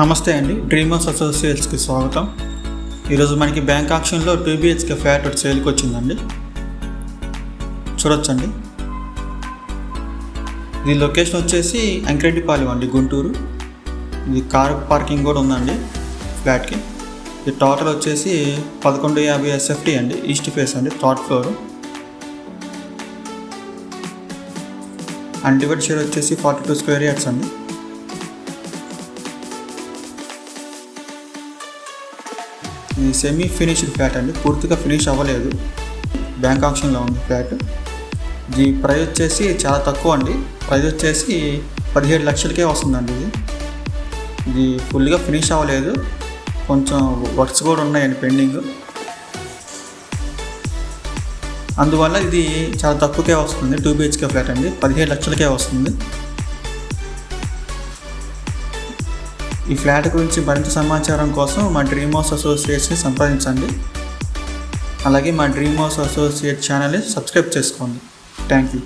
నమస్తే అండి. డ్రీమర్స్ అసోసియేట్స్కి స్వాగతం. ఈరోజు మనకి బ్యాంక్ ఆక్షన్లో టూ బిహెచ్కే ఫ్లాట్ ఒకటి సేల్కి వచ్చిందండి. చూడొచ్చండి. ఇది లొకేషన్ వచ్చేసి అంకిరెడ్డిపాలెం అండి గుంటూరు. ఇది కార్ పార్కింగ్ కూడా ఉందండి ఫ్లాట్కి. ఇది టోటల్ వచ్చేసి పదకొండు యాభై ఎస్ఎఫ్టీ అండి ఈస్ట్ ఫేస్ అండి థర్డ్ ఫ్లోర్. అన్డివైడ్ షేర్ వచ్చేసి ఫార్టీ టూ స్క్వేర్ యార్డ్స్ అండి. సెమీ ఫినిష్డ్ ఫ్లాట్ అండి. పూర్తిగా ఫినిష్ అవ్వలేదు. బ్యాంక్ ఆప్షన్లో ఉంది ఫ్లాట్ ఇది ప్రైస్ వచ్చేసి చాలా తక్కువ అండి. ప్రైస్ వచ్చేసి పదిహేడు లక్షలకే వస్తుందండి ఇది. ఇది ఫుల్గా ఫినిష్ అవ్వలేదు. కొంచెం వర్క్స్ కూడా ఉన్నాయండి పెండింగ్ అందువల్ల ఇది చాలా తక్కువకే వస్తుంది. టూ బిహెచ్కే ఫ్లాట్ అండి. పదిహేడు లక్షలకే వస్తుంది. ఈ ఫ్లాట్ గురించి మరింత సమాచారం కోసం మా డ్రీమ్ హౌస్ అసోసియేట్స్ని సంప్రదించండి. అలాగే మా డ్రీమ్ హౌస్ అసోసియేట్ ఛానల్ని సబ్స్క్రైబ్ చేసుకోండి. Thank you